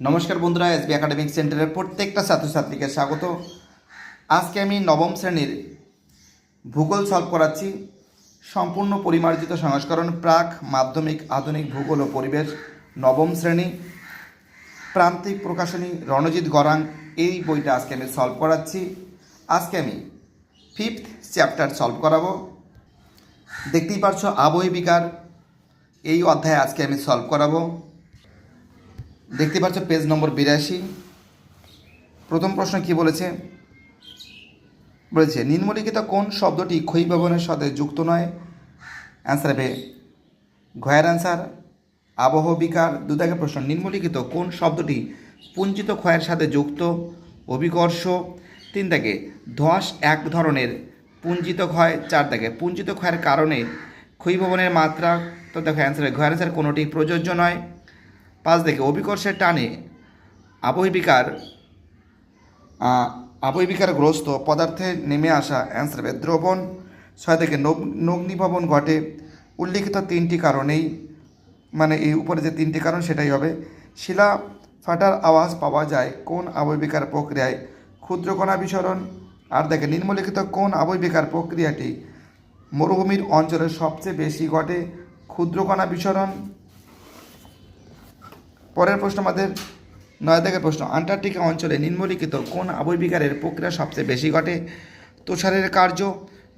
নমস্কার বন্ধুরা, SB academic সেন্টারের প্রত্যেকটা ছাত্রছাত্রীকে স্বাগত। আজকে আমি নবম শ্রেণির ভূগোল সলভ করাচ্ছি। সম্পূর্ণ পরিমার্জিত সংস্করণ প্রাক, মাধ্যমিক, আধুনিক ভূগোল ও পরিবেশ, নবম শ্রেণি। প্রান্তিক প্রকাশনী রণজিৎ গরাং, এই বইটা আজকে আমি সলভ করাচ্ছি। আজকে আমি ফিফথ চ্যাপ্টার সলভ করাবো। দেখতেই পারছ, আবহ বিকার। এই অধ্যায়ে আজকে আমি সলভ করাবো। দেখতে পাচ্ছ পেজ নম্বর বিরাশি। প্রথম প্রশ্ন কি বলেছে? বলেছে, নিম্নলিখিত কোন শব্দটি ক্ষয়ীভবনের সাথে যুক্ত নয়? অ্যান্সার হবে, ঘয়ের অ্যান্সার আবহ, বিকার দুদাকে প্রশ্ন, নিম্নলিখিত কোন শব্দটি পুঞ্জিত ক্ষয়ের সাথে যুক্ত, অভিকর্ষ? তিন থেকে ধস এক ধরনের পুঞ্জিত ক্ষয়। চার থেকে পুঞ্জিত ক্ষয়ের কারণে ক্ষয়ীভবনের মাত্রা? তো দেখো অ্যান্সার ঘয়ের অ্যান্সার কোনোটি প্রযোজ্য নয়। পাঁচ দেখে অভিকর্ষের টানে। আবহিবিকার গ্রস্ত পদার্থে নেমে আসা অ্যান্সার হবে দ্রবণ। ছয় থেকে নগ্নিভবন ঘটে। উল্লিখিত তিনটি কারণেই মানে এই উপরে যে তিনটি কারণ সেটাই হবে। শিলা ফাটার আওয়াজ পাওয়া যায় কোন আবহিবিকার প্রক্রিয়ায়? ক্ষুদ্রকণা বিসরণ। আর দেখে, নিম্নলিখিত কোন আবহিবিকার প্রক্রিয়াটি? মরুভূমির অঞ্চলে সবচেয়ে বেশি ঘটে ক্ষুদ্রকণা বিসরণ। পরের প্রশ্ন আমাদের নয় থেকে প্রশ্ন, আন্টার্কটিকা অঞ্চলে নিম্নলিখিত কোন আবহবিকারের প্রক্রিয়া সবচেয়ে বেশি ঘটে? তুষারের কার্য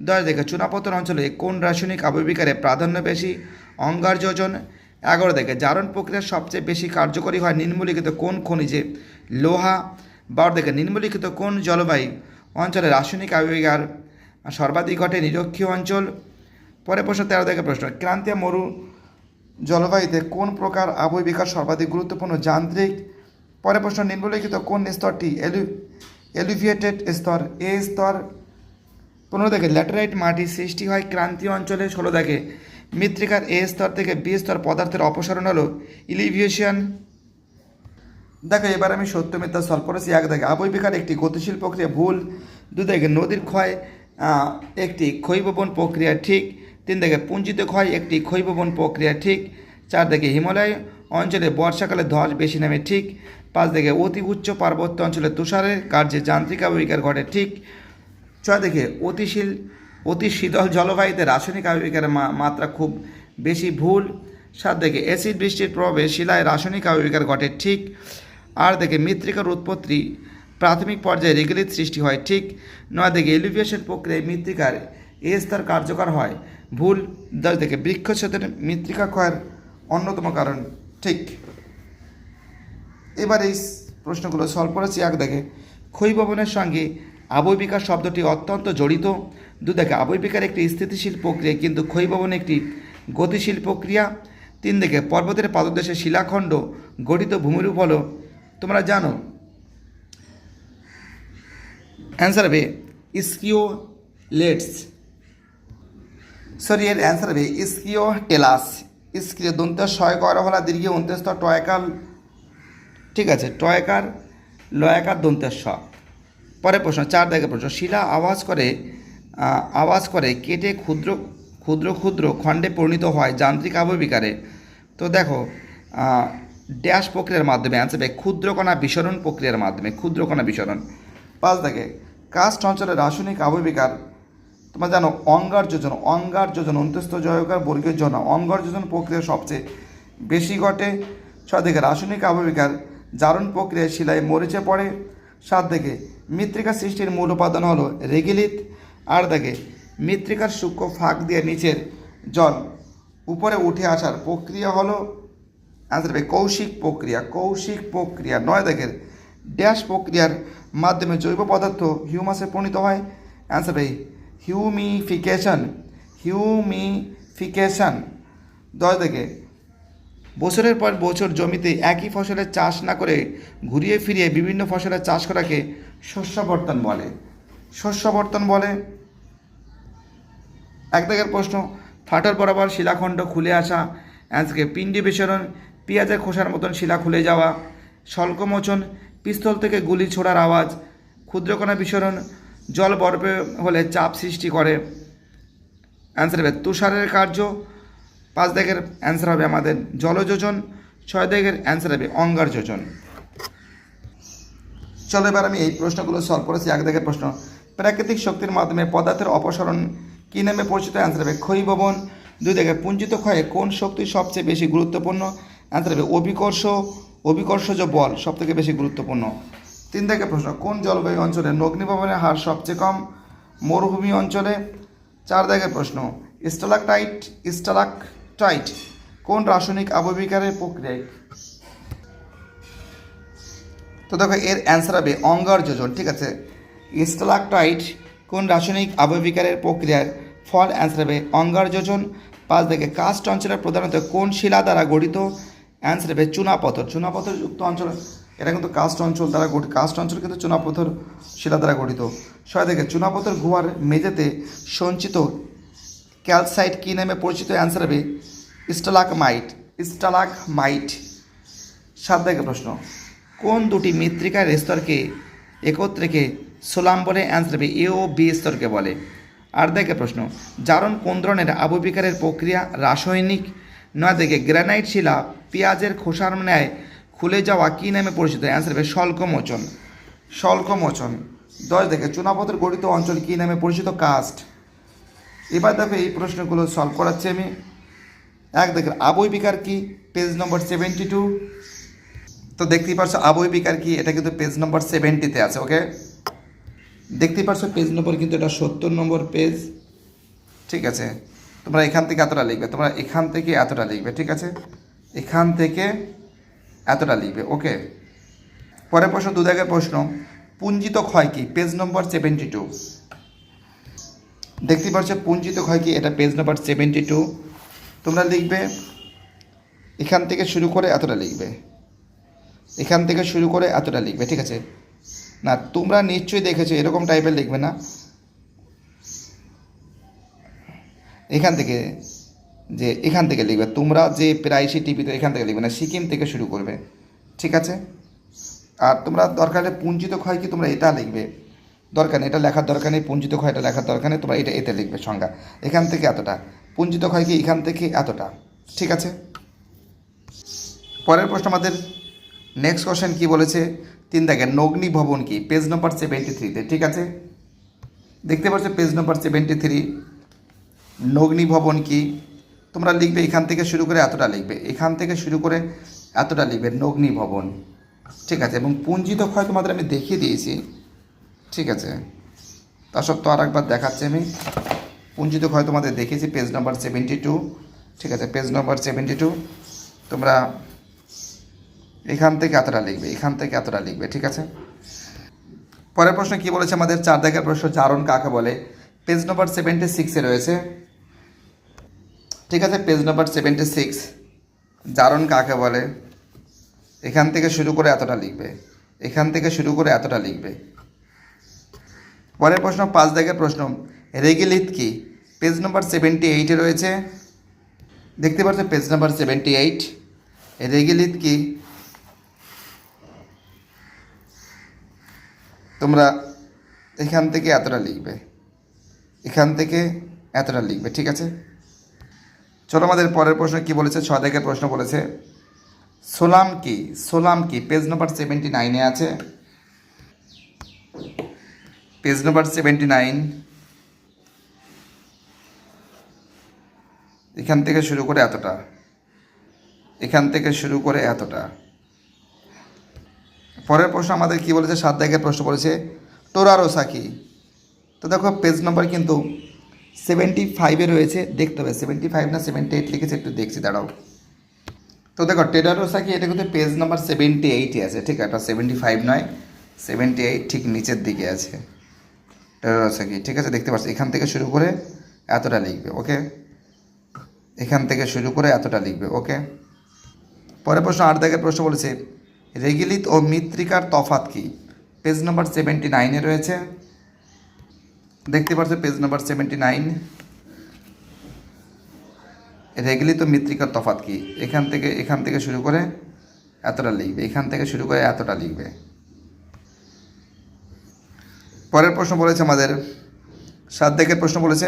দশ দেখে চুনাপতন অঞ্চলে কোন রাসায়নিক আবহবিকারে প্রাধান্য বেশি? অঙ্গার যোজন এগারো দেখে জারণ প্রক্রিয়া সবচেয়ে বেশি কার্যকরী হয় নিম্নলিখিত কোন খনিজে? লোহা বারো দেখে নিম্নলিখিত কোন জলবায়ু অঞ্চলে রাসায়নিক আবহবিকার সর্বাধিক ঘটে? নিরক্ষীয় অঞ্চল। পরে প্রশ্ন তেরো থেকে প্রশ্ন, ক্রান্তীয় মরু জলবায়ুতে কোন প্রকার আবহাওয়া বিকাশ সর্বাধিক গুরুত্বপূর্ণ? যান্ত্রিক পরে প্রশ্ন, নিম্নলিখিত কোন স্তরটি এলু এলিভিয়েটেড স্তর? এ স্তর পনেরো থেকে ল্যাটেরাইট মাটি সৃষ্টি হয় ক্রান্তীয় অঞ্চলে, ষোলো থেকে মৃত্তিকার এ স্তর থেকে বি স্তর পদার্থের অপসারণ হলো ইলিভিয়েশন। দেখো, এবার আমি সত্য, মিথ্যা সলভ করেছি এক দেখে। আবহবিকার একটি গতিশীল প্রক্রিয়া, ভুল। দু দেখে, নদীর ক্ষয় একটি ক্ষয়ীভবন প্রক্রিয়া, ঠিক তিন দেখে পুঞ্জিত ক্ষয় একটি ক্ষয়ীভবন প্রক্রিয়া ঠিক, চার দেখে হিমালয় অঞ্চলে বর্ষাকালে ধস বেশি নামে ঠিক, পাঁচ দেখে অতি উচ্চ পার্বত্য অঞ্চলে তুষারের কার্যে যান্ত্রিক আবিকার ঘটে ঠিক, ছয় দেখে অতিশীল অতি শীতল জলবায়ুতে রাসায়নিক আবহবিকার মা- মাত্রা খুব বেশি ভুল, সাত দেখে অ্যাসিড বৃষ্টির প্রভাবে শিলায় রাসায়নিক আবহবিকার ঘটে ঠিক আর দেখে মৃত্তিকার উৎপত্তি প্রাথমিক পর্যায়ে রেগুলিত সৃষ্টি হয় ঠিক, নয় দেখে এলিভিয়েশন প্রক্রিয়ায় মৃত্তিকার এ স্তর কার্যকর হয় ভুল দশ দেখে বৃক্ষচ্ছেদের মৃত্তিকা ক্ষয়ের অন্যতম কারণ। ঠিক। এবার এই প্রশ্নগুলো সলভ করেছি এক দেখে। ক্ষয়ীভবনের সঙ্গে আবহবিকার শব্দটি অত্যন্ত জড়িত। দু দেখে আবহবিকার একটি স্থিতিশীল প্রক্রিয়া কিন্তু ক্ষয়ীভবন একটি গতিশীল প্রক্রিয়া। তিন দেখে, পর্বতের পাদদেশে শিলাখণ্ড গঠিত ভূমিরূপ হলো। তোমরা জানো? অ্যান্সার হবে ইস্কিও লেটস সরি এর অ্যান্সার হবে ইস্কিও টেলাস ইস্কিও দন্ত শয় করা হলা দীর্ঘ অন্ত্যস্ত টয়কাল। ঠিক আছে, টয়কার, লয়াকার দন্তের স পরে প্রশ্ন, চার দাগে প্রশ্ন, শিলা আওয়াজ করে আওয়াজ করে কেটে ক্ষুদ্র ক্ষুদ্র ক্ষুদ্র খণ্ডে পরিণত হয় যান্ত্রিক আবহবিকারে। তো দেখো ড্যাশ প্রক্রিয়ার মাধ্যমে অ্যান্সার হবে ক্ষুদ্রকণা বিসরণ প্রক্রিয়ার মাধ্যমে, ক্ষুদ্রকণা বিসরণ। পাঁচ দাগে, কাস্ট অঞ্চলে রাসায়নিক আবহবিকার তোমরা জানো, অঙ্গার যোজন অঙ্গার যোজন, অন্তস্থ জয়কার, বর্গীয় জন। অঙ্গার যোজন প্রক্রিয়া সবচেয়ে বেশি ঘটে ছয় থেকে রাসায়নিক আবহবিকার জারণ প্রক্রিয়ায় শিলায় মরিচে পড়ে সাত থেকে মৃত্তিকা সৃষ্টির মূল উপাদান হলো রেগিলিত আর দেখে, মৃত্তিকার সূক্ষ্ম ফাঁক দিয়ে নিচের জল উপরে উঠে আসার প্রক্রিয়া হলো অ্যান্সার হবে কৌশিক প্রক্রিয়া। কৌশিক প্রক্রিয়া নয় দেখের ড্যাশ প্রক্রিয়ার মাধ্যমে জৈব পদার্থ হিউমাসে পরিণত হয়। অ্যান্সার হবে হিউমিফিকেশন হিউমিফিকেশন দশ দেখে। বছরের পর বছর জমিতে একই ফসলের চাষ না করে ঘুরিয়ে ফিরিয়ে বিভিন্ন ফসলের চাষ করাকে শস্যবর্তন বলে। শস্যবর্তন বলে? এক দাগের প্রশ্ন। ফাটল বরাবর শিলাখণ্ড খুলে আসা, আজকে পিণ্ডি বিসরণ পেঁয়াজের খোসার মতন শিলা খুলে যাওয়া, শল্কমোচন, পিস্তল থেকে গুলি ছোড়ার আওয়াজ, ক্ষুদ্রকণা বিসরণ জল বরফে হলে চাপ সৃষ্টি করে। অ্যান্সার হবে, তুষারের কার্য। পাঁচ দাগের অ্যান্সার হবে আমাদের জলযোজন, ছয় দাগের অ্যান্সার হবে অঙ্গার যোজন চলো এবার আমি এই প্রশ্নগুলো সলভ করেছি, এক দেখের প্রশ্ন। প্রাকৃতিক শক্তির মাধ্যমে পদার্থের অপসারণ কী নামে পরিচিত? অ্যান্সার হবে ক্ষয়ীভবন দুই দেখে পুঞ্জিত ক্ষয়ে কোন শক্তি সবচেয়ে বেশি গুরুত্বপূর্ণ? অ্যান্সার হবে, অভিকর্ষ। অভিকর্ষজ বল সবথেকে বেশি গুরুত্বপূর্ণ। তিন থেকে প্রশ্ন, কোন জলবায়ু অঞ্চলে অগ্নিভবনের হার সবচেয়ে কম? মরুভূমি অঞ্চলে? চার দাগের প্রশ্ন স্টালাকটাইট স্টালাকটাইট কোন রাসায়নিক আবহবিকারের প্রক্রিয়ায় তো দেখো, এর অ্যান্সার হবে অঙ্গার যোজন, ঠিক আছে? স্টালাকটাইট কোন রাসায়নিক আবহবিকারের প্রক্রিয়ার ফল অ্যান্সার হবে অঙ্গার যোজন? পাঁচ থেকে, কাস্ট অঞ্চলের প্রধানত কোন শিলা দ্বারা গঠিত? অ্যান্সার হবে চুনাপথর চুনাপথর যুক্ত অঞ্চল এটা কিন্তু কাস্ট অঞ্চল দ্বারা গঠিত, কাস্ট অঞ্চল কিন্তু চুনাপথর শিলা দ্বারা গঠিত। ছয় থেকে চুনাপথর গুহার মেঝেতে সঞ্চিত ক্যালসাইট কী নামে পরিচিত? অ্যান্সার হবে স্টালাক মাইট স্টালাক মাইট সাত থেকে প্রশ্ন, কোন দুটি মৃত্তিকার স্তরকে একত্রে রেখে সোলাম বলে? অ্যান্সার হবে এ ও বি স্তরকে বলে। আট দেখে প্রশ্ন, জারণ কোন ধরনের আবহবিকারের প্রক্রিয়া? রাসায়নিক। নয় দেখে গ্রানাইট শিলা পেঁয়াজের খোসার ন্যায় খুলে যাওয়া কী নামে পরিচিত? অ্যান্সার হবে স্বল্পমোচন স্বল্পমোচন দশ দেখে, চুনাপথের গঠিত অঞ্চল কী নামে পরিচিত? কাস্ট এবার দেখো এই প্রশ্নগুলো সলভ করাচ্ছি আমি। এক দেখেন আবয় বিকার কি? পেজ নম্বর সেভেন্টি টু তো দেখতেই পারছ আবয় বিকার কি? এটা কিন্তু পেজ নম্বর সেভেন্টিতে আছে ওকে দেখতেই পারছ পেজ নম্বর কিন্তু এটা সত্তর নম্বর পেজ ঠিক আছে? তোমরা এখান থেকে এতটা লিখবে, তোমরা এখান থেকে এতটা লিখবে, ঠিক আছে? এখান থেকে এতটা লিখবে ওকে পরের প্রশ্ন দু দাগের প্রশ্ন, পুঞ্জিত ক্ষয় কি? পেজ নম্বর সেভেন্টি টু দেখতে পাচ্ছ, পুঞ্জিত ক্ষয় কি? এটা পেজ নাম্বার সেভেন্টি টু তোমরা লিখবে, এখান থেকে শুরু করে এতটা লিখবে। এখান থেকে শুরু করে এতটা লিখবে, ঠিক আছে? না, তোমরা নিশ্চয়ই দেখেছ, এরকম টাইপের লিখবে না। এখান থেকে যে এখান থেকে লিখবে, তোমরা যে প্রায়শই টিভিতে এখান থেকে লিখবে না সিকিম থেকে শুরু করবে। ঠিক আছে? আর তোমরা দরকার পুঞ্জিত ক্ষয় কি তোমরা এটা লিখবে। দরকার এটা লেখার দরকার নেই, পুঞ্জিত ক্ষয় এটা লেখার দরকার নেই, তোমরা এটা এতে লিখবে সংজ্ঞা। এখান থেকে এতটা। পুঞ্জিত ক্ষয় কি এখান থেকে এতটা। ঠিক আছে? পরের প্রশ্ন আমাদের নেক্সট কোশ্চেন কি বলেছে? তিন দাগে, নগ্নি ভবন কি? পেজ নম্বর সেভেন্টি থ্রিতে ঠিক আছে? দেখতে পাচ্ছ পেজ নম্বর সেভেন্টি থ্রি নগ্নি ভবন কি? তোমরা লিখবে এখান থেকে শুরু করে এতটা লিখবে। এখান থেকে শুরু করে এতটা লিখবে, নগ্নি ভবন। ঠিক আছে, এবং পুঞ্জিত ক্ষয় তোমাদের আমি দেখিয়ে দিয়েছি। ঠিক আছে, তা সত্ত্বেও আর একবার দেখাচ্ছি আমি। পুঞ্জিত ক্ষয় তোমাদের দেখিয়েছি পেজ নাম্বার সেভেন্টি টু ঠিক আছে পেজ নাম্বার সেভেন্টি টু তোমরা এখান থেকে এতটা লিখবে, এখান থেকে এতটা লিখবে, ঠিক আছে? পরের প্রশ্ন কি বলেছে আমাদের? চার দাগের প্রশ্ন চারণ কাকে বলে? পেজ নাম্বার সেভেন্টি সিক্সে রয়েছে। ঠিক আছে পেজ নাম্বার সেভেন্টি সিক্স জারণ কাকে বলে? এখান থেকে শুরু করে এতটা লিখবে। এখান থেকে শুরু করে এতটা লিখবে। পরের প্রশ্ন, পাঁচ দাগের প্রশ্ন রেগিলিত কি? পেজ নাম্বার সেভেন্টি এইটে রয়েছে। দেখতে পাচ্ছ পেজ নাম্বার সেভেন্টি এইট রেগিলিত কি? তোমরা এখান থেকে এতটা লিখবে। এখান থেকে এতটা লিখবে, ঠিক আছে? চলো আমাদের পরের প্রশ্ন কি বলেছে? ছ দাগের প্রশ্ন বলেছে, সোলাম কি? সোলাম কি? পেজ নাম্বার সেভেন্টি নাইনে আছে। পেজ নাম্বার সেভেন্টি নাইন এখান থেকে শুরু করে এতটা। এখান থেকে শুরু করে এতটা। পরের প্রশ্ন আমাদের কি বলেছে? সাত দাগের প্রশ্ন বলেছে টোরারোসা কি? তো দেখো পেজ নাম্বার কিন্তু সেভেন্টি ফাইভে রয়েছে, দেখতে হবে। সেভেন্টি ফাইভ না সেভেন্টি এইট লিখেছে, একটু দেখছি, দাঁড়াও। তো দেখো টেডারোসা কি এটা কিন্তু পেজ নাম্বার সেভেন্টি এইটে আছে, ঠিক আছে? সেভেন্টি ফাইভ নয় সেভেন্টি এইট ঠিক নিচের দিকে আছে। টেডারোসা কি ঠিক আছে? দেখতে পাচ্ছি, এখান থেকে শুরু করে এতটা লিখবে, ওকে? এখান থেকে শুরু করে এতটা লিখবে, ওকে? পরের প্রশ্ন আট দাগের প্রশ্ন বলেছে, রেগিলিত ও মৃত্তিকার তফাত কি? পেজ নাম্বার সেভেন্টি নাইনে রয়েছে। দেখতে পাচ্ছ পেজ নাম্বার সেভেন্টি নাইন রেগলিত মৃত্তিকার তফাত কি? এখান থেকে এখান থেকে শুরু করে এতটা লিখবে, এখান থেকে শুরু করে এতটা লিখবে। পরের প্রশ্ন বলেছে আমাদের সাত দিকের প্রশ্ন বলেছে।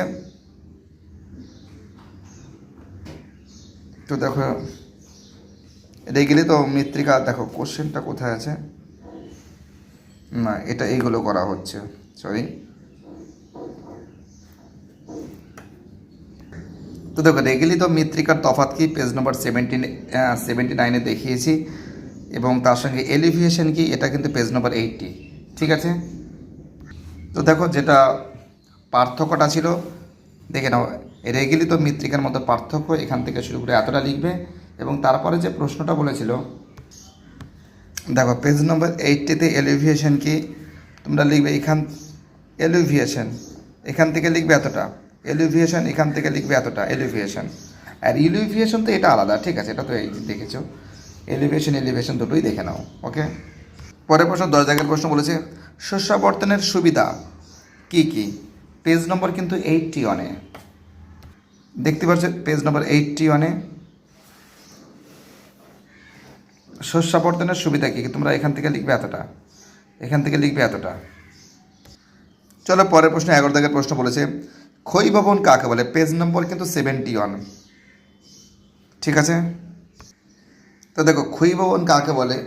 তো দেখো রেগেলি তো মৃত্তিকা, দেখো কোশ্চেনটা কোথায় আছে? না, এটা এইগুলো করা হচ্ছে সরি তো দেখো রেগেলি তো মৃত্তিকার তফাৎ কি? পেজ নম্বর সেভেন্টিন সেভেন্টি নাইনে দেখিয়েছি। এবং তার সঙ্গে এলিভিয়েশন কি? এটা কিন্তু পেজ নম্বর এইটটি ঠিক আছে? তো দেখো, যেটা পার্থক্যটা ছিল, দেখে নাও রেগেলি তো মৃত্তিকার মতো পার্থক্য এখান থেকে শুরু করে এতটা লিখবে। এবং তারপরে যে প্রশ্নটা বলেছিল, দেখো পেজ নম্বর এইটটিতে এলিভিয়েশন কি? তোমরা লিখবে এখান এলিভিয়েশন এখান থেকে লিখবে এতটা। এলিভিয়েশন এখান থেকে লিখবে এতটা এলিভিয়েশন আর ইলিভিয়েশন তো এটা আলাদা, ঠিক আছে, এটা তো এই দেখেছ। এলিভেশন এলিভেশন দুটোই দেখে নাও ওকে পরের প্রশ্ন দশ জায়গার প্রশ্ন বলেছে, শস্যাবর্তনের সুবিধা কি কি? পেজ নম্বর কিন্তু এইটটি অনে দেখতে পাচ্ছ পেজ নম্বর এইটটি অনে শস্যাবর্তনের সুবিধা কী? তোমরা এখান থেকে লিখবে এতটা, এখান থেকে লিখবে এতটা। চলো পরের প্রশ্ন, এগারো দাগের প্রশ্ন বলেছে ক্ষয় ভবন কাকে বলে? পেজ নম্বর কিন্তু সেভেন্টি ওয়ান ঠিক আছে? তো দেখো ক্ষয় ভবন কাকে বলে?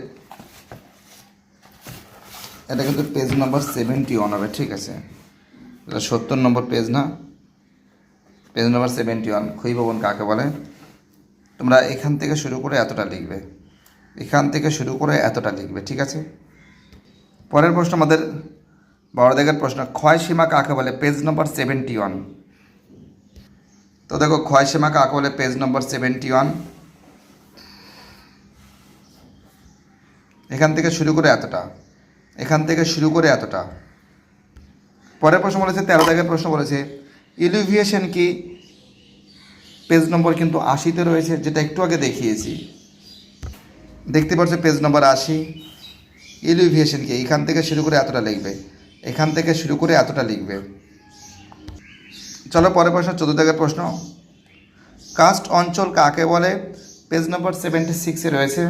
এটা কিন্তু পেজ নম্বর সেভেন্টি ওয়ান হবে, ঠিক আছে? এটা সত্তর নম্বর পেজ না? পেজ নম্বর সেভেন্টি ওয়ান ক্ষয় ভবন কাকে বলে? তোমরা এখান থেকে শুরু করে এতটা লিখবে। এখান থেকে শুরু করে এতটা লিখবে, ঠিক আছে? পরের প্রশ্ন আমাদের বড় দেখের প্রশ্ন, ক্ষয় সীমা কাকে বলে? পেজ নম্বর সেভেন্টি ওয়ান তো দেখো, ক্ষয় সীমা কাকে বলে? পেজ নম্বর সেভেন্টি ওয়ান এখান থেকে শুরু করে এতটা। এখান থেকে শুরু করে এতটা। পরের প্রশ্ন বলেছে, তেরো দাগের প্রশ্ন বলেছে ইলিভিয়েশন কি? পেজ নম্বর কিন্তু আশিতে রয়েছে, যেটা একটু আগে দেখিয়েছি। দেখতে পাচ্ছ পেজ নম্বর আশি। ইলিভিয়েশন কি? এখান থেকে শুরু করে এতটা লিখবে। এখান থেকে শুরু করে এতটা লিখবে। চলো পরের প্রশ্ন দাগের প্রশ্ন। কাস্ট অঞ্চল কাকে বলে? পেজ নম্বর সেভেন্টি সিক্সে রয়েছে।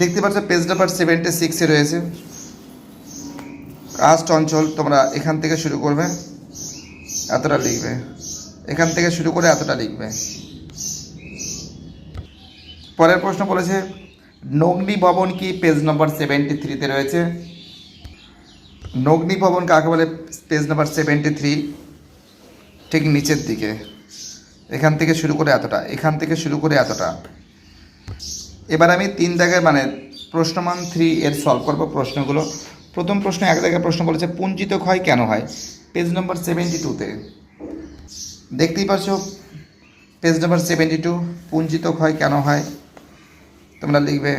দেখতে পাচ্ছ পেজ নাম্বার সেভেন্টি সিক্সে রয়েছে। কাস্ট অঞ্চল তোমরা এখান থেকে শুরু করবে, এতটা লিখবে। এখান থেকে শুরু করে এতটা লিখবে। পরের প্রশ্ন বলেছে নগ্নি ভবন কি পেজ নম্বর সেভেন্টি থ্রিতে রয়েছে? নগ্নি ভবন কাকে বলে? পেজ নাম্বার সেভেন্টি থ্রি ঠিক নিচের দিকে। এখান থেকে শুরু করে এতটা, এখান থেকে শুরু করে এতটা। এবার আমি তিন জায়গায় মানে প্রশ্নমান থ্রি এর সলভ করব প্রশ্নগুলো। প্রথম প্রশ্ন, এক জায়গায় প্রশ্ন বলেছে, পুঞ্জিত ক্ষয় কেন হয়? পেজ নম্বর সেভেন্টি টুতে দেখতেই পাচ্ছ পেজ নম্বর সেভেন্টি টু পুঞ্জিত ক্ষয় কেন হয়? তোমরা লিখবে।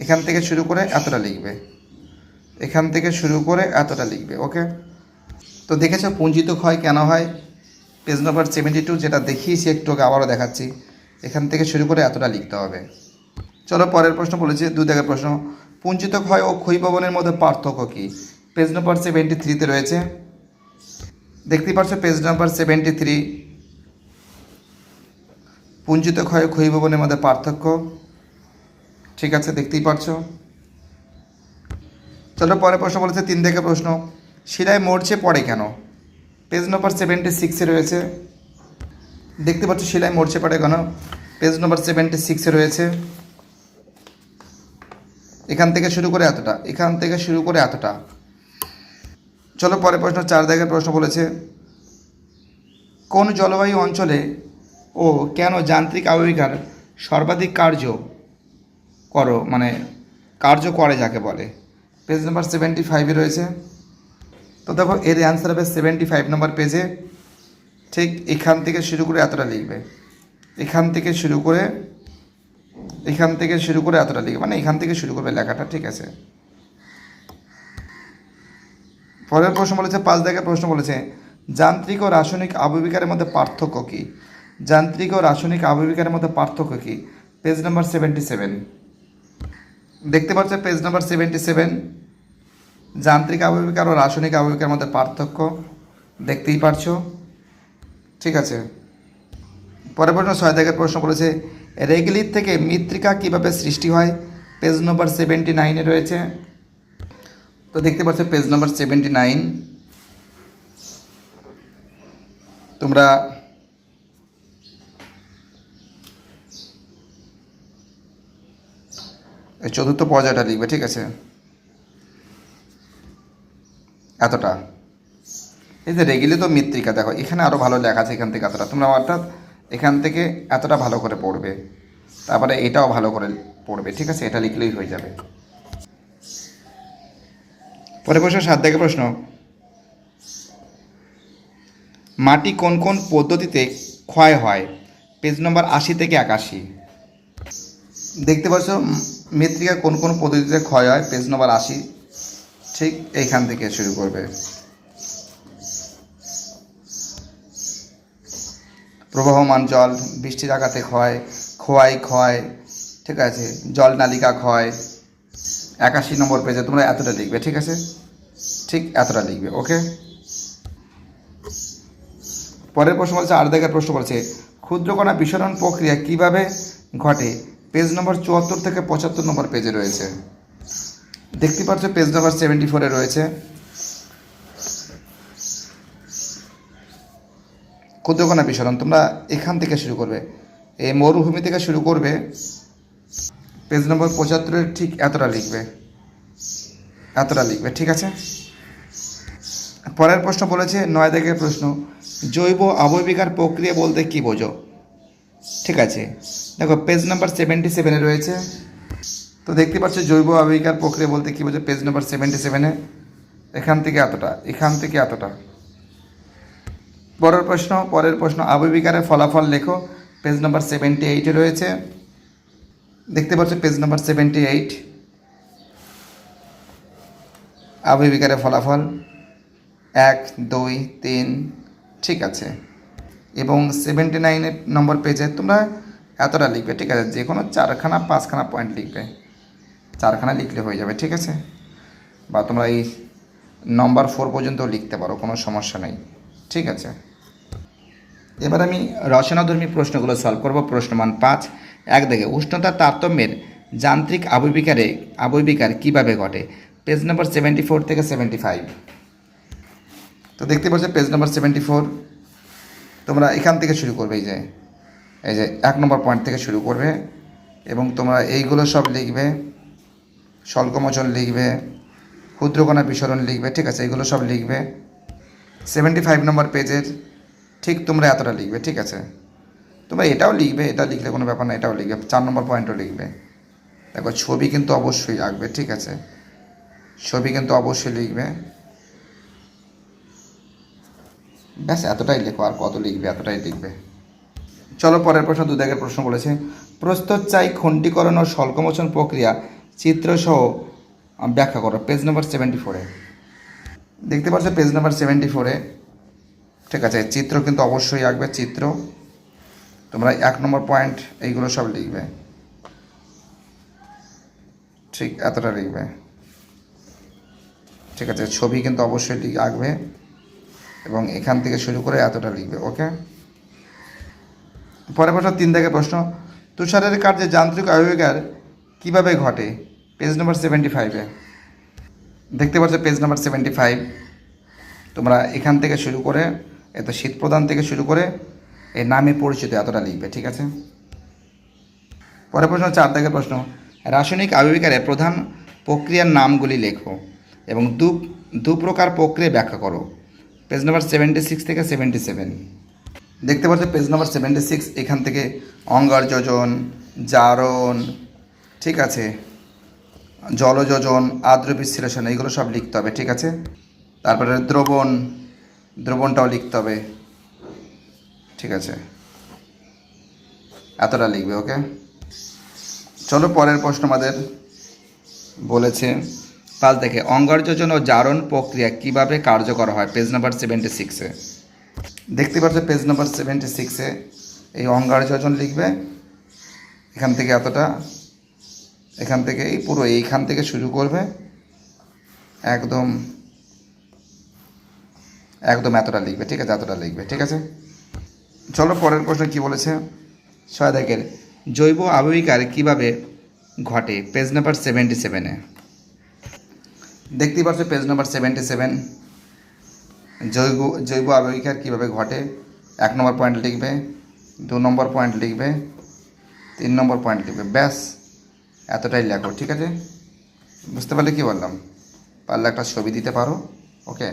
এখান থেকে শুরু করে এতটা লিখবে। এখান থেকে শুরু করে এতটা লিখবে, ওকে? তো দেখেছ পুঞ্জিত ক্ষয় কেন হয়? পেজ নম্বর সেভেন্টি টু যেটা দেখিয়েছি, একটু আবারও দেখাচ্ছি। এখান থেকে শুরু করে এতটা লিখতে হবে। চলো পরের প্রশ্ন বলেছি, দু জায়গার প্রশ্ন। পুঞ্জিত ক্ষয় ও ক্ষয়ভবনের মধ্যে পার্থক্য কী? পেজ নম্বর সেভেন্টি থ্রিতে রয়েছে। দেখতেই পাচ্ছ পেজ নাম্বার সেভেন্টি থ্রি পুঞ্জিত ক্ষয় ও ক্ষয়ভবনের মধ্যে পার্থক্য। ঠিক আছে, দেখতেই পাচ্ছ। চলো পরের প্রশ্ন বলেছে, তিন থেকে প্রশ্ন। শিলায় মরচে পড়ে কেন? পেজ নম্বর সেভেন্টি সিক্সে রয়েছে। দেখতে পাচ্ছ শিলায় মরচে পড়ে কেন? পেজ নম্বর সেভেন্টি সিক্সে রয়েছে। এখান থেকে শুরু করে এতটা, এখান থেকে শুরু করে এতটা। চলো পরের প্রশ্ন, চার দাগের প্রশ্ন বলেছে, কোন জলবায়ু অঞ্চলে ও কেন যান্ত্রিক আবহিকার সর্বাধিক কার্য করো? মানে কার্য করে যাকে বলে। পেজ নাম্বার সেভেন্টি ফাইভে রয়েছে। তো দেখো, এর অ্যান্সার হবে সেভেন্টি ফাইভ নম্বর পেজে ঠিক এখান থেকে শুরু করে এতটা লিখবে। এখান থেকে শুরু করে, এখান থেকে শুরু করে এতটা লিখবে। মানে এখান থেকে শুরু করবে লেখাটা, ঠিক আছে? পরের প্রশ্ন বলেছে, পাঁচ দাগের প্রশ্ন বলেছে, যান্ত্রিক ও রাসায়নিক আবহবিকারের মধ্যে পার্থক্য কী? যান্ত্রিক ও রাসায়নিক আবহবিকারের মধ্যে পার্থক্য কী? পেজ নাম্বার সেভেন্টি সেভেন দেখতে পাচ্ছ পেজ নাম্বার সেভেন্টি সেভেন যান্ত্রিক আবহবিকার ও রাসায়নিক আবহবিকার মধ্যে পার্থক্য দেখতেই পারছ। ঠিক আছে। পরের প্রশ্ন ছয় দাগের প্রশ্ন বলেছে রেগলিত থেকে মৃত্তিকা কীভাবে সৃষ্টি হয়? পেজ নম্বর সেভেন্টি নাইনে রয়েছে। তো দেখতে পাচ্ছ পেজ নম্বর সেভেন্টি নাইন তোমরা এই চতুর্থ পর্যায়টা লিখবে, ঠিক আছে? এতটা। এই যে রেগুলি তো মৃত্তিকা, দেখো, এখানে আরও ভালো লেখা আছে এখান থেকে এতটা। তোমরা অর্থাৎ এখান থেকে এতটা ভালো করে পড়বে। তারপরে এটাও ভালো করে পড়বে, ঠিক আছে? এটা লিখলেই হয়ে যাবে। পরে প্রশ্ন সাত থেকে প্রশ্ন। মাটি কোন কোন পদ্ধতিতে ক্ষয় হয়? পেজ নম্বর আশি থেকে একাশি। দেখতে পাচ্ছ মৃত্তিকা কোন কোন পদ্ধতিতে ক্ষয় হয়? পেজ নম্বর আশি। ঠিক এইখান থেকে শুরু করবে। প্রবাহমান জল, বৃষ্টির আঘাতে ক্ষয়, খোয়াই ক্ষয়, ঠিক আছে? জল নালিকা ক্ষয়। একাশি নম্বর পেজে তোমরা এতটা লিখবে, ঠিক আছে? ঠিক এতটা লিখবে ওকে পরের প্রশ্ন বলছে আর দেখার প্রশ্ন বলছে, ক্ষুদ্রকণা বিসরণ প্রক্রিয়া কীভাবে ঘটে? পেজ নম্বর চুয়াত্তর থেকে পঁচাত্তর নম্বর পেজে রয়েছে। দেখতে পাচ্ছ পেজ নম্বর সেভেন্টি ফোরে রয়েছে। ক্ষুদ্রকণা বিসরণ তোমরা এখান থেকে শুরু করবে। এই মরুভূমি থেকে শুরু করবে। পেজ নম্বর পঁচাত্তরের ঠিক এতটা লিখবে। এতটা লিখবে, ঠিক আছে? পরের প্রশ্ন বলেছে নয় দাগের প্রশ্ন, জৈব আবয়বিকার প্রক্রিয়া বলতে কি বোঝো? ঠিক আছে। দেখো পেজ নাম্বার সেভেন্টি সেভেনে রয়েছে। তো দেখতে পাচ্ছ, জৈব আবয়বিকার প্রক্রিয়া বলতে কি বোঝো পেজ নাম্বার সেভেন্টি সেভেনে এখান থেকে এতটা, এখান থেকে এতটা। পরের প্রশ্ন পরের প্রশ্ন আবয়বিকারের ফলাফল লেখো। পেজ নাম্বার সেভেন্টি এইটে রয়েছে। দেখতে পাচ্ছ পেজ নাম্বার সেভেন্টি এইট আবয়বিকারের ফলাফল এক, দুই, তিন, ঠিক আছে। এবং সেভেন্টি নাইনের নম্বর পেজে তোমরা এতটা লিখবে, ঠিক আছে? যে কোনো চারখানা, পাঁচখানা পয়েন্ট লিখবে। চারখানা লিখলে হয়ে যাবে, ঠিক আছে? বা তোমরা এই নম্বর ফোর পর্যন্ত লিখতে পারো, কোনো সমস্যা নেই, ঠিক আছে? এবার আমি রচনাধর্মী প্রশ্নগুলো সলভ করব প্রশ্নমান পাঁচ। এক দেখে উষ্ণতার তারতম্যের যান্ত্রিক আবয়বিকারে আবয়বিকার কীভাবে ঘটে? পেজ নাম্বার সেভেন্টি ফোর থেকে সেভেন্টি ফাইভ তো দেখতে পাচ্ছ পেজ নাম্বার সেভেন্টি ফোর তোমরা এখান থেকে শুরু করবে, এই যে। এই যে এক নম্বর পয়েন্ট থেকে শুরু করবে এবং তোমরা এইগুলো সব লিখবে স্বল্পমোচন লিখবে, ক্ষুদ্রকণা বিসরণ লিখবে, ঠিক আছে এগুলো সব লিখবে। সেভেন্টি ফাইভ নম্বর পেজের ঠিক তোমরা এতটা লিখবে, ঠিক আছে? তোমরা এটাও লিখবে এটা লিখলে কোনো ব্যাপার না, এটাও লিখবে, চার নম্বর পয়েন্টও লিখবে। দেখো, ছবি কিন্তু অবশ্যই আঁকবে ঠিক আছে? ছবি কিন্তু অবশ্যই লিখবে। ব্যাস, এতটাই লেখো, আর কত লিখবে, এতটাই লিখবে। চলো পরের প্রশ্ন দুদাগের প্রশ্ন বলেছে। প্রস্তুত চাই খণ্ডীকরণ ও স্বল্পমোচন প্রক্রিয়া, চিত্রসহ ব্যাখ্যা করো। পেজ নাম্বার সেভেন্টি ফোরে দেখতে পাচ্ছ পেজ নাম্বার সেভেন্টি ফোরে ঠিক আছে, চিত্র কিন্তু অবশ্যই আঁকবে, চিত্র। তোমরা এক নম্বর পয়েন্ট এইগুলো সব লিখবে। ঠিক এতটা লিখবে। ঠিক আছে, ছবি কিন্তু অবশ্যই আঁকবে এবং এখান থেকে শুরু করে এতটা লিখবে, ওকে? পরের প্রশ্ন, তিন থেকে প্রশ্ন, তুষারের কার্যে যান্ত্রিক আবিষ্কার কীভাবে ঘটে? পেজ নাম্বার সেভেন্টি ফাইভে দেখতে পাচ্ছ পেজ নাম্বার সেভেন্টি ফাইভ তোমরা এখান থেকে শুরু করে, এত শীত প্রদান থেকে শুরু করে এই নামে পরিচিত এতটা লিখবে, ঠিক আছে? পরের প্রশ্ন, চার দাগের প্রশ্ন। রাসায়নিক আবিষ্কারের প্রধান প্রক্রিয়ার নামগুলি লেখো এবং দু দু প্রকার প্রক্রিয়া ব্যাখ্যা করো। পেজ নাম্বার সেভেন্টি সিক্স থেকে সেভেন্টি সেভেন দেখতে পাচ্ছ পেজ নাম্বার সেভেন্টি সিক্স এখান থেকে অঙ্গার যোজন জারণ, ঠিক আছে? জলযোজন আর্দ্র বিশ্লেষণ, এইগুলো সব লিখতে হবে, ঠিক আছে? তারপরে দ্রবণ, দ্রবণটাও লিখতে হবে, ঠিক আছে? এতটা লিখবে ওকে চলো পরের প্রশ্ন আমাদের বলেছে পাঁচ দেখে অঙ্গার যোজন ও জারণ প্রক্রিয়া কীভাবে কার্যকর হয়? পেজ নাম্বার সেভেন্টি সিক্সে দেখতে পাচ্ছ পেজ নাম্বার সেভেন্টি সিক্সে এই অঙ্গার যোজন লিখবে। এখান থেকে এতটা। এখান থেকে এই পুরো এইখান থেকে শুরু করবে। একদম একদম এতটা লিখবে, ঠিক আছে, এতটা লিখবে, ঠিক আছে? চলো পরের প্রশ্ন কি বলেছে? দেখের জৈব আবহিকার কীভাবে ঘটে? পেজ নাম্বার সেভেন্টি সেভেনে দেখতেই পাচ্ছ পেজ নাম্বার সেভেন্টি সেভেন জৈব জৈব আবহিকার কীভাবে ঘটে? এক নম্বর পয়েন্ট লিখবে, দু নম্বর পয়েন্ট লিখবে, তিন নম্বর পয়েন্ট লিখবে। ব্যাস, এতটাই লেখো, ঠিক আছে? বুঝতে পারলে কি বললাম? পারলে একটা ছবি দিতে পারো ওকে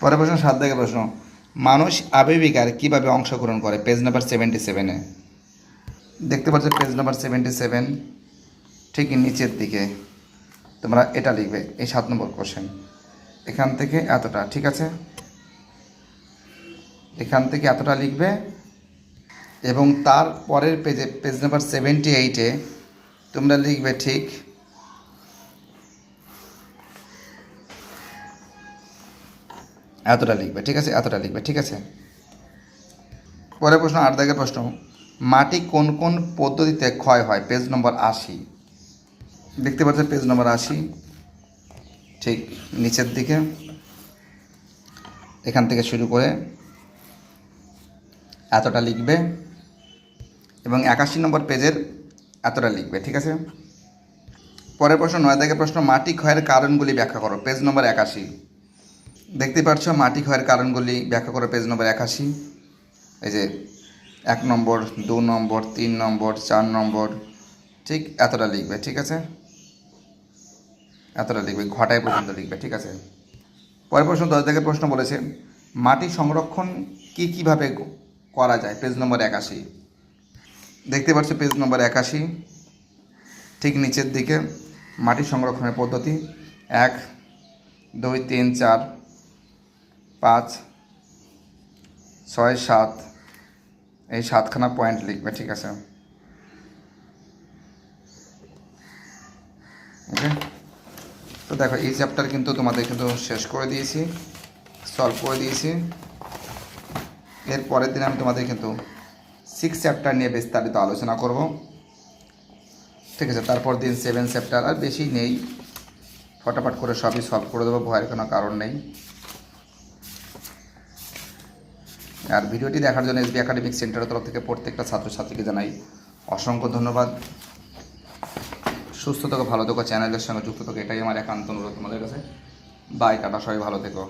পরের প্রশ্ন, সাত থেকে প্রশ্ন। মানুষ আবেবিকার কীভাবে অংশগ্রহণ করে? পেজ নাম্বার সেভেন্টি সেভেনে দেখতে পাচ্ছ পেজ নাম্বার সেভেন্টি সেভেন ঠিক নিচের দিকে। তোমরা এটা লিখবে, এই সাত নম্বর কোশ্চেন এখান থেকে এতটা, ঠিক আছে? এখান থেকে এতটা লিখবে এবং তার পরের পেজে পেজ নাম্বার সেভেন্টি এইটে তোমরা লিখবে ঠিক এতটা লিখবে, ঠিক আছে? এতটা লিখবে, ঠিক আছে? পরের প্রশ্ন আট দাগের প্রশ্ন। মাটি কোন কোন পদ্ধতিতে ক্ষয় হয়? পেজ নম্বর আশি। দেখতে পাচ্ছেন পেজ নম্বর আশি। ঠিক নিচের দিকে। এখান থেকে শুরু করে এতটা লিখবে এবং একাশি নম্বর পেজের এতটা লিখবে, ঠিক আছে? পরের প্রশ্ন, নয় দাগের প্রশ্ন, মাটি ক্ষয়ের কারণগুলি ব্যাখ্যা করো, পেজ নম্বর একাশি। দেখতে পাচ্ছ, মাটি ক্ষয়ের কারণগুলি ব্যাখ্যা করো, পেজ নম্বর একাশি। এই যে এক নম্বর, দু নম্বর, তিন নম্বর, চার নম্বর, ঠিক এতটা লিখবে, ঠিক আছে? এতটা লিখবে ঘটায় পর্যন্ত লিখবে, ঠিক আছে? পরের প্রশ্ন দশ থেকে প্রশ্ন বলেছে, মাটি সংরক্ষণ কি কীভাবে করা যায়? পেজ নম্বর একাশি। দেখতে পাচ্ছ পেজ নম্বর একাশি। ঠিক নিচের দিকে, মাটি সংরক্ষণের পদ্ধতি, এক, দুই, তিন, চার, পাঁচ, ছয়, সাত, এই সাতখানা পয়েন্ট লিখবে, ঠিক আছে? ওকে তো দেখো, এই চ্যাপ্টার কিন্তু তোমাদের কিন্তু শেষ করে দিয়েছি সলভ করে দিয়েছি। এর পরের দিন আমি তোমাদের কিন্তু সিক্স চ্যাপ্টার নিয়ে বিস্তারিত আলোচনা করব। ঠিক আছে, তারপর দিন সেভেন চ্যাপ্টার আর বেশি নেই। ফটাফট করে সবই সলভ করে দেবো, ভয়ের কোনো কারণ নেই। আর ভিডিওটি দেখার জন্য এসবি একাডেমিক সেন্টারের তরফ থেকে প্রত্যেকটা ছাত্রছাত্রীকে জানাই অসংখ্য ধন্যবাদ। সুস্থ থেকো, ভালো থেকো, চ্যানেলের সঙ্গে যুক্ত থেকো, এটাই আমার একান্ত অনুরোধ তোমাদের কাছে। বাই টাটা, সবাই ভালো থেকো।